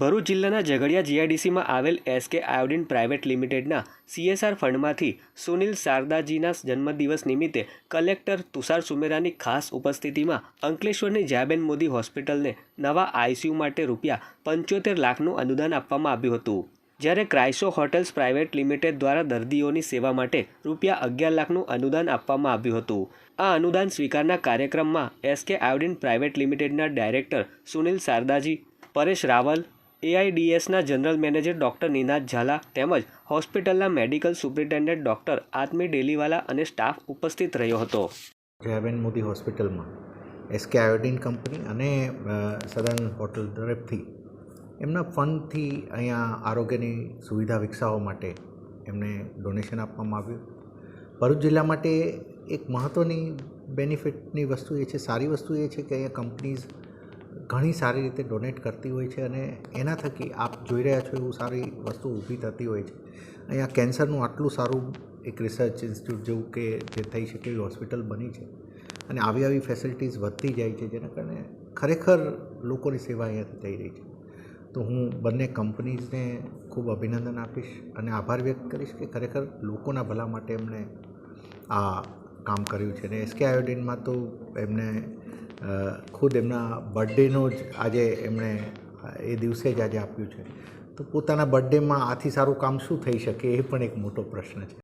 ભરૂચ જિલ્લાના ઝઘડિયા જીઆઈડીસીમાં આવેલ એસકે આયોડિન પ્રાઇવેટ લિમિટેડના સીએસઆર ફંડમાંથી સુનિલ શારદાજીના જન્મદિવસ નિમિત્તે કલેક્ટર તુષાર સુમેરાની ખાસ ઉપસ્થિતિમાં અંકલેશ્વરની જયાબેન મોદી હોસ્પિટલને નવા આઈસીયુ માટે રૂપિયા પંચોતેર લાખનું અનુદાન આપવામાં આવ્યું હતું. જ્યારે ક્રાઇસો હોટેલ્સ પ્રાઇવેટ લિમિટેડ દ્વારા દર્દીઓની સેવા માટે રૂપિયા અગિયાર લાખનું અનુદાન આપવામાં આવ્યું હતું. આ અનુદાન સ્વીકારના કાર્યક્રમમાં એસકે આયોડિન પ્રાઇવેટ લિમિટેડના director Sunil શારદાજી, Paresh Raval એઆઈડીએસના general manager doctor Ninad Zala તેમજ હોસ્પિટલના medical superintendent doctor Atmi Deliwala અને સ્ટાફ ઉપસ્થિત રહ્યો હતો. જયાબેન મોદી હોસ્પિટલમાં. એસકે આયોડિન કંપની અને સદન હોટલ તરફથી એમના ફંડથી અહીંયા આરોગ્યની સુવિધા વિકસાવવા માટે એમને ડોનેશન આપવામાં આવ્યું. ભરૂચ જિલ્લા માટે એક મહત્ત્વની બેનિફિટની વસ્તુ એ છે, સારી વસ્તુ એ છે કે અહીંયા કંપનીઝ ઘણી સારી રીતે ડોનેટ કરતી હોય છે અને એના થકી આપ જોઈ રહ્યા છો એવું સારી વસ્તુ ઊભી થતી હોય છે. અહીંયા કેન્સરનું આટલું સારું એક રિસર્ચ ઇન્સ્ટિટ્યૂટ જેવું કે જે થઈ શકે એવી હોસ્પિટલ બની છે. અને આવી આવી ફેસિલિટીઝ વધતી જાય છે જેના કારણે ખરેખર લોકોની સેવા અહીંયાથી થઈ રહી છે. તો હું બંને કંપનીઝને ખૂબ અભિનંદન આપીશ અને આભાર વ્યક્ત કરીશ કે ખરેખર લોકોના ભલા માટે એમણે આ કામ કર્યું છે. અને એસકે આયોડિનમાં તો એમને ખુદ એમના બર્થડેનો જ આજે એમણે એ દિવસે જ આજે આપ્યું છે. તો પોતાના બર્થડેમાં આથી સારું કામ શું થઈ શકે એ પણ એક મોટો પ્રશ્ન છે.